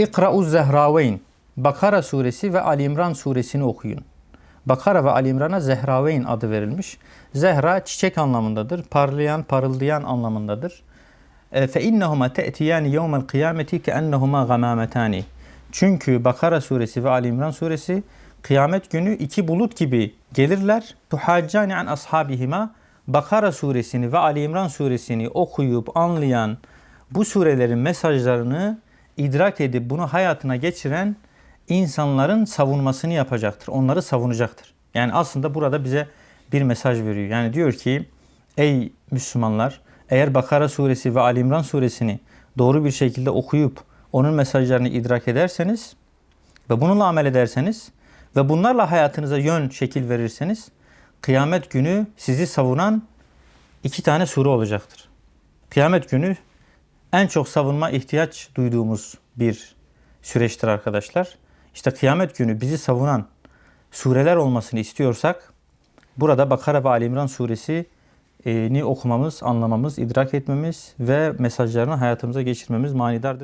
İkra'u Zehraveyn. Bakara suresi ve Ali İmran suresini okuyun. Bakara ve Ali İmran'a Zehraveyn adı verilmiş. Zehra çiçek anlamındadır. Parlayan, parıldayan anlamındadır. E, Fe innehuma te'tiyani yevmel kıyameti ke ennehuma gamametani. Çünkü Bakara suresi ve Ali İmran suresi kıyamet günü iki bulut gibi gelirler. Tuhaccani an ashabihima. Bakara suresini ve Ali İmran suresini okuyup anlayan bu surelerin mesajlarını idrak edip bunu hayatına geçiren insanların savunmasını yapacaktır. Onları savunacaktır. Yani aslında burada bize bir mesaj veriyor. Yani diyor ki ey Müslümanlar eğer Bakara suresi ve Ali İmran suresini doğru bir şekilde okuyup onun mesajlarını idrak ederseniz ve bununla amel ederseniz ve bunlarla hayatınıza yön, şekil verirseniz kıyamet günü sizi savunan iki tane sure olacaktır. Kıyamet günü en çok savunma ihtiyaç duyduğumuz bir süreçtir arkadaşlar. İşte kıyamet günü bizi savunan sureler olmasını istiyorsak burada Bakara ve Ali İmran suresini okumamız, anlamamız, idrak etmemiz ve mesajlarını hayatımıza geçirmemiz manidardır.